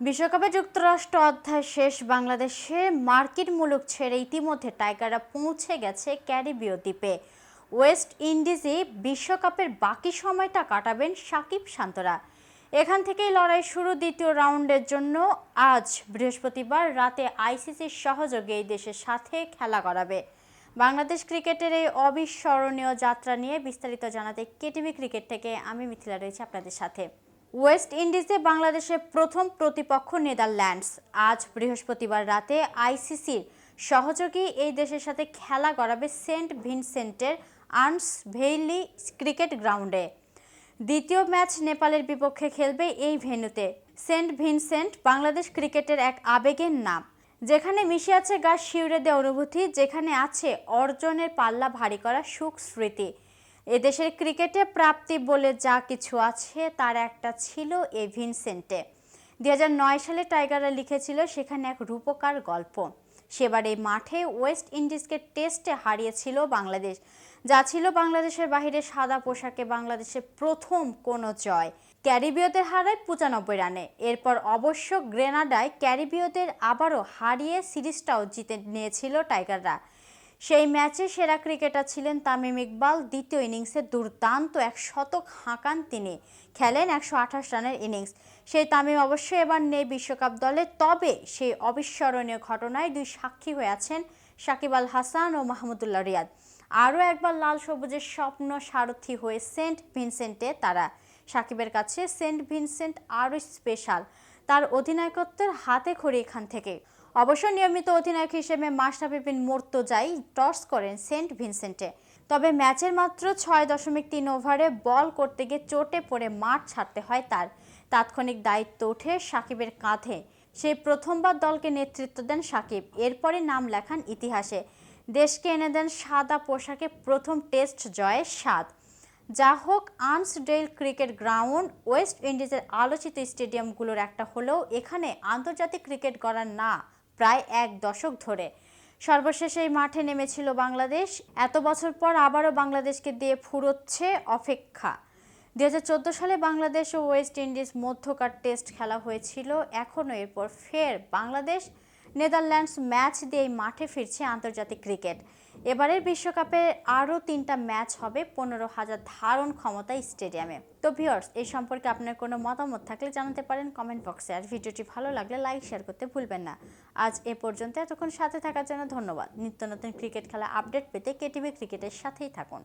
বিশ্বকাপে যুক্তরাষ্ট্র অধ্যায় শেষ, বাংলাদেশে মার্কিন মুলুক ছেড়ে ইতিমধ্যে টাইগাররা পৌঁছে গেছে ক্যারিবীয় দ্বীপে। ওয়েস্ট ইন্ডিজে বিশ্বকাপের বাকি সময়টা কাটাবেন সাকিব শান্তরা। এখান থেকেই লড়াই শুরু দ্বিতীয় রাউন্ডের জন্য। আজ বৃহস্পতিবার রাতে আইসিসির সহযোগে এই দেশের সাথে খেলা করাবে। বাংলাদেশ ক্রিকেটের এই অবিস্মরণীয় যাত্রা নিয়ে বিস্তারিত জানাতে কেটিভি ক্রিকেট থেকে আমি মিথিলা রয়েছি আপনাদের সাথে। ওয়েস্ট ইন্ডিজে বাংলাদেশের প্রথম প্রতিপক্ষ নেদারল্যান্ডস। আজ বৃহস্পতিবার রাতে আইসিসির সহযোগী এই দেশের সাথে খেলা করাবে সেন্ট ভিনসেন্টের আর্মস ভেইলি ক্রিকেট গ্রাউন্ডে। দ্বিতীয় ম্যাচ নেপালের বিপক্ষে খেলবে এই ভেন্যুতে। সেন্ট ভিনসেন্ট বাংলাদেশ ক্রিকেটের এক আবেগের নাম, যেখানে মিশে আছে গা শিউরে দেওয়া অনুভূতি, যেখানে আছে অর্জনের পাল্লা ভারী করা সুখ স্মৃতি। এদেশের ক্রিকেটে প্রাপ্তি বলে যা কিছু আছে, তার একটা ছিল এ ভিনসেন্টে। দুই সালে টাইগাররা লিখেছিল সেখানে এক রূপকার গল্প। সেবার এই মাঠে ওয়েস্ট ইন্ডিজকে টেস্টে হারিয়েছিল বাংলাদেশ। যা ছিল বাংলাদেশের বাহিরে সাদা পোশাকে বাংলাদেশের প্রথম কোনো জয়। ক্যারিবীয়দের হারায় পঁচানব্বই রানে। এরপর অবশ্য গ্রেনাডায় ক্যারিবীয়দের আবারও হারিয়ে সিরিজটাও জিতে নিয়েছিল টাইগাররা। সেই ম্যাচে সেরা ক্রিকেটার ছিলেন তামিম ইকবাল। দ্বিতীয় ইনিংসে দুর্দান্ত এক শতক হাঁকান তিনি। খেলেন একশো আঠাশ রানের ইনিংস। সেই তামিম অবশ্যই এবার নেই বিশ্বকাপ দলে, তবে সেই অবিস্মরণীয় ঘটনায় দুই সাক্ষী হয়ে আছেন সাকিব আল হাসান ও মাহমুদুল্লাহ রিয়াদ। আরও একবার লাল সবুজের স্বপ্ন সারথি হয়ে সেন্ট ভিনসেন্টে তারা। সাকিবের কাছে সেন্ট ভিনসেন্ট আরও স্পেশাল, তার অধিনায়কত্বের হাতে খড়ি এখান থেকে। অবশ্য নিয়মিত অধিনায়ক হিসেবে মাশরাফি বিন মোর্তজাই টস করেন সেন্ট ভিনসেন্টে। তবে ম্যাচের মাত্র ছয় দশমিক তিন ওভারে বল করতে গিয়ে চোটে পড়ে মাঠ ছাড়তে হয় তার। তাৎক্ষণিক দায়িত্ব ওঠে সাকিবের কাঁধে। সেই প্রথমবার দলকে নেতৃত্ব দেন সাকিব। এরপরে নাম লেখান ইতিহাসে। দেশকে এনে দেন সাদা পোশাকে প্রথম টেস্ট জয়ের স্বাদ। যা হোক আর্মসডেল ক্রিকেট গ্রাউন্ড, ওয়েস্ট ইন্ডিজের আলোচিত স্টেডিয়ামগুলোর একটা হলেও এখানে আন্তর্জাতিক ক্রিকেট গড়ার না প্রায় এক দশক ধরে। সর্বশেষ এই মাঠে নেমেছিল বাংলাদেশ। এত বছর পর আবারও বাংলাদেশকে দিয়ে ফুরোচ্ছে অপেক্ষা। দু হাজার চোদ্দ সালে বাংলাদেশ ও ওয়েস্ট ইন্ডিজ মধ্যকার টেস্ট খেলা হয়েছিল। এখনও এরপর ফের বাংলাদেশ নেদারল্যান্ডস ম্যাচ দিয়ে এই মাঠে ফিরছে আন্তর্জাতিক ক্রিকেট। এবারের বিশ্বকাপে আরও তিনটা ম্যাচ হবে পনেরো হাজার ধারণ ক্ষমতা স্টেডিয়ামে। তো ভিওর্স এই সম্পর্কে আপনার কোনো মতামত থাকলে জানাতে পারেন কমেন্ট বক্সে। আর ভিডিওটি ভালো লাগলে লাইক, শেয়ার করতে ভুলবেন না। আজ এ পর্যন্ত, এতক্ষণ সাথে থাকার জন্য ধন্যবাদ। নিত্য নতুন ক্রিকেট খেলা আপডেট পেতে কেটিভি ক্রিকেটের সাথেই থাকুন।